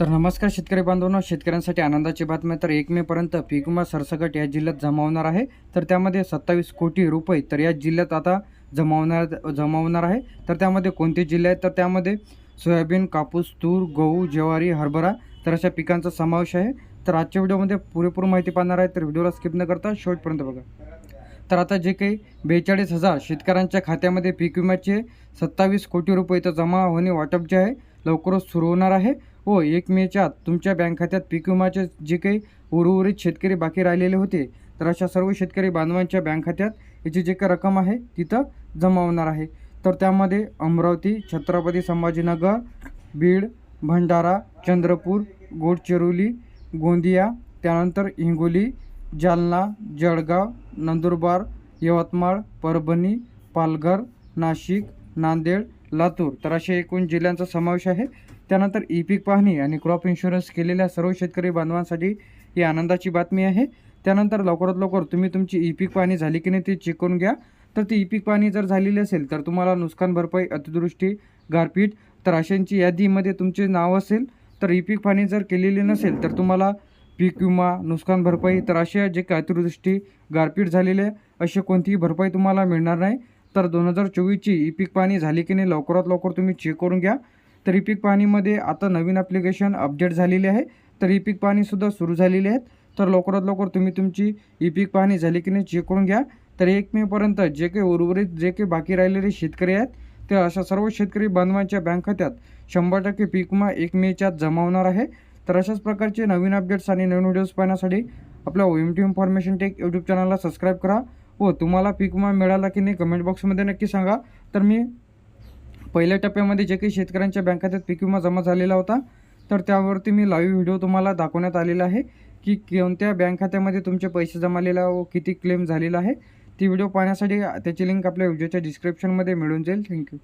तर नमस्कार शेतकरी बांधवांनो शेतकऱ्यांसाठी आनंदाची बातमी तर एक मेपर्यंत पीक विमा सरसकट या जिल्ह्यात जमावणार आहे. तर त्यामध्ये सत्तावीस कोटी रुपये तर या जिल्ह्यात आता जमावणार जमावणार आहे. तर त्यामध्ये कोणते जिल्हे आहेत? तर त्यामध्ये सोयाबीन कापूस तूर गहू ज्वारी हरभरा तर अशा पिकांचा समावेश आहे. तर आजच्या व्हिडिओमध्ये पुरेपूर माहिती पाहणार आहे. तर व्हिडिओला स्किप न करता शेवटपर्यंत बघा. तर आता जे काही बेचाळीस हजार शेतकऱ्यांच्या खात्यामध्ये पीक विम्याचे सत्तावीस कोटी रुपये तर जमा होणे वाटप जे आहे लवकरच सुरू होणार आहे. व एक मेच्या आत तुमच्या बँक खात्यात पीक विमाचे जे काही उर्वरित शेतकरी बाकी राहिलेले होते तर अशा सर्व शेतकरी बांधवांच्या बँक खात्यात याची जे काही रक्कम आहे तिथं जमा होणार आहे. तर त्यामध्ये अमरावती छत्रपती संभाजीनगर बीड भंडारा चंद्रपूर गोडचिरोली गोंदिया त्यानंतर हिंगोली जालना जळगाव नंदुरबार यवतमाळ परभणी पालघर नाशिक नांदेड लातूर तर असे एकूण जिल्ह्यांचा समावेश आहे. त्यानंतर ई पीक पाहणी आणि क्रॉप इन्शुरन्स केलेल्या सर्व शेतकरी बांधवांसाठी ही आनंदाची बातमी आहे. त्यानंतर लवकरात लवकर तुम्ही तुमची ई पीक पाहणी झाली की नाही ती चेक करून घ्या. तर ती ई पीक पाहणी जर झालेली असेल तर तुम्हाला नुकसान भरपाई अतिदृष्टी गारपीट तर अशांची यादीमध्ये तुमचे नाव असेल. तर ई पीक पाहणी जर केलेली नसेल तर तुम्हाला पीक विमा नुकसान भरपाई तर अशा जे काही अतिवृष्टी गारपीट झालेले अशी कोणतीही भरपाई तुम्हाला मिळणार नाही. तर दोन हजार चोवीसची ई पीक पाहणी झाली की नाही लवकरात लवकर तुम्ही चेक करून घ्या. तर ई पीक पाहणीमध्ये आता नवीन ॲप्लिकेशन अपडेट झालेली आहे. तर ई पीक पाहणीसुद्धा सुरू झालेली आहेत तर लवकरात लवकर तुम्ही तुमची ई पीक पाहणी झाली की नाही चेक करून घ्या. तर एक मेपर्यंत जे काही उर्वरित जे काही बाकी राहिलेले शेतकरी आहेत ते अशा सर्व शेतकरी बांधवांच्या बँक खात्यात शंभर टक्के पीक विमा एक मेच्या जमा होणार आहे. तर अशाच प्रकारचे नवीन अपडेट्स आणि नवीन व्हिडिओज पाहण्यासाठी आपल्या O M T information tech YouTube चॅनलला सबस्क्राईब करा. व तुम्हाला पीक विमा मिळाला की नाही कमेंट बॉक्समध्ये नक्की सांगा. तर मी पहिल्या टप्प्यामध्ये जे काही शेतकऱ्यांच्या बँक खात्यात पीक विमा जमा झालेला होता तर त्यावरती मी लाईव्ह व्हिडिओ तुम्हाला दाखवण्यात आलेला आहे की कोणत्या बँक खात्यामध्ये तुमचे पैसे जमालेला व किती क्लेम झालेला आहे. ती व्हिडिओ पाहण्यासाठी त्याची लिंक आपल्या व्हिडिओच्या डिस्क्रिप्शनमध्ये मिळून जाईल. थँक्यू